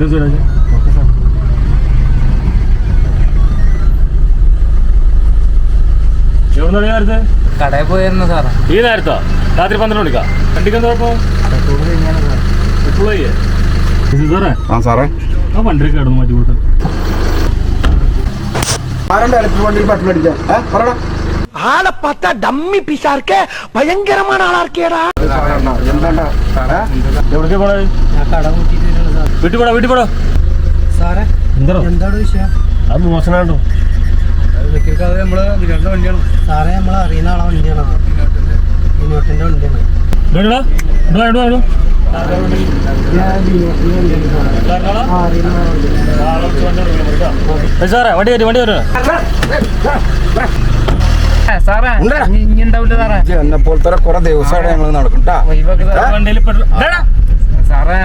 വണ്ടി സുരാജ് എവിടെ നിന്നാണ് നേരത്തെ കടയിൽ പോയിരുന്നു സാറേ ഈ നേരത്തോ രാത്രി പന്ത്രണ്ട് മണിക്കാ വണ്ടിക്ക് എന്താ കുഴപ്പം പെട്രോൾ ചെയ്യേ സാറേ ആ സാറേ ആ വണ്ടി കിടന്നു മാറ്റി കൊടുത്തു ആരണ്ട ഇലക്ട്രിക് വണ്ടിയിൽ പെട്രോൾ അടിക്കാൻ ഏ പറയടാ ஆளை பார்த்தா டம்மி பீஸா இருக்க பயங்கரமான ஆளா இருக்கேடா എന്താണ്ടാ വീട്ടിൽ പോടാ വീട്ടിൽ പോടാ. സാറേ എന്താ? എന്താണ് വിഷയം? അത് വണ്ടിയാണ്. സാറേ നമ്മൾ അറിയുന്ന ആളെ വണ്ടിയാണ്. വിനോട്ടിന്റെ വണ്ടിയാണ്. സാറേ വണ്ടി വരും വണ്ടി വരും. എന്നെ പോലത്തെ കുറെ ദിവസമായിട്ട് ഞങ്ങൾ നടക്കും ട്ടാ. വണ്ടിയിൽ പെട്രോൾ സാറേ.